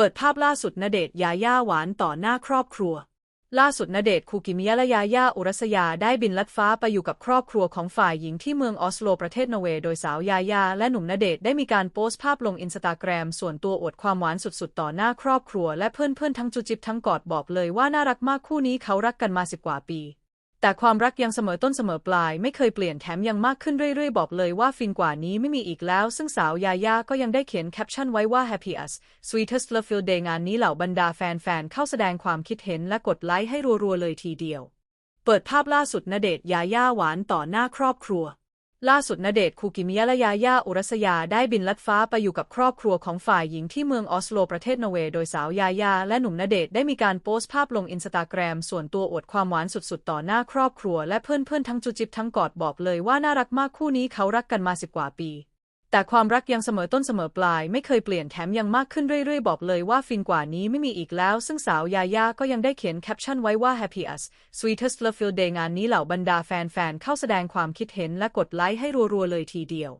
เปิดภาพล่าสุดณเดชยาย่าหวานต่อหน้าครอบครัว ล่าสุดณเดชคูกิมิยะและยาย่าอุรัสยาได้บินลัดฟ้าไปอยู่กับครอบครัวของฝ่ายหญิงที่เมืองออสโลประเทศนอร์เวย์โดยสาวยาย่าและหนุ่มณเดชได้มีการโพสต์ภาพลงอินสตาแกรมส่วนตัวอวดความหวานสุดๆ ต่อหน้าครอบครัว และเพื่อนๆทั้งจุจิบทั้งกอดบอกเลยว่าน่ารักมากคู่นี้เขารักกันมาสิบกว่าปี แต่ความรักยังเสมอต้นเสมอปลาย ไม่เคยเปลี่ยนแถมยังมากขึ้นเรื่อยๆ บอกเลยว่าฟินกว่านี้ไม่มีอีกแล้ว ซึ่งสาวยาย่าก็ยังได้เขียนแคปชั่นไว้ว่า Happy Us Sweetest Love Field Day งานนี้เหล่าบรรดาแฟนๆ เข้าแสดงความคิดเห็นและกดไลค์ให้รัวๆเลยทีเดียว เปิดภาพล่าสุดณเดชยาย่าหวานต่อหน้าครอบครัว ล่าสุดณเดชคูกิมิยะและยาย่าอุรัสยาได้บินลัดฟ้าไปอยู่กับครอบครัวของฝ่ายหญิงที่เมืองออสโลประเทศนอร์เวย์โดยสาวยายาและหนุ่มณเดชได้มีการโพสต์ภาพลงอินสตาแกรมส่วนตัวอวดความหวานสุดๆ ต่อหน้าครอบครัวและเพื่อนๆ ทั้งจุจิบทั้งกอดบอกเลยว่าน่ารักมากคู่นี้เขารักกันมาสิบกว่าปี แต่ความรักยังเสมอต้นเสมอปลาย ไม่เคยเปลี่ยนแถมยังมากขึ้นเรื่อยๆ บอกเลยว่าฟินกว่านี้ไม่มีอีกแล้ว ซึ่งสาวยาย่าก็ยังได้เขียนแคปชั่นไว้ว่า Happy Us Sweetest Love Field Day งานนี้เหล่าบรรดาแฟนๆ เข้าแสดงความคิดเห็นและกดไลค์ให้รัวๆเลยทีเดียว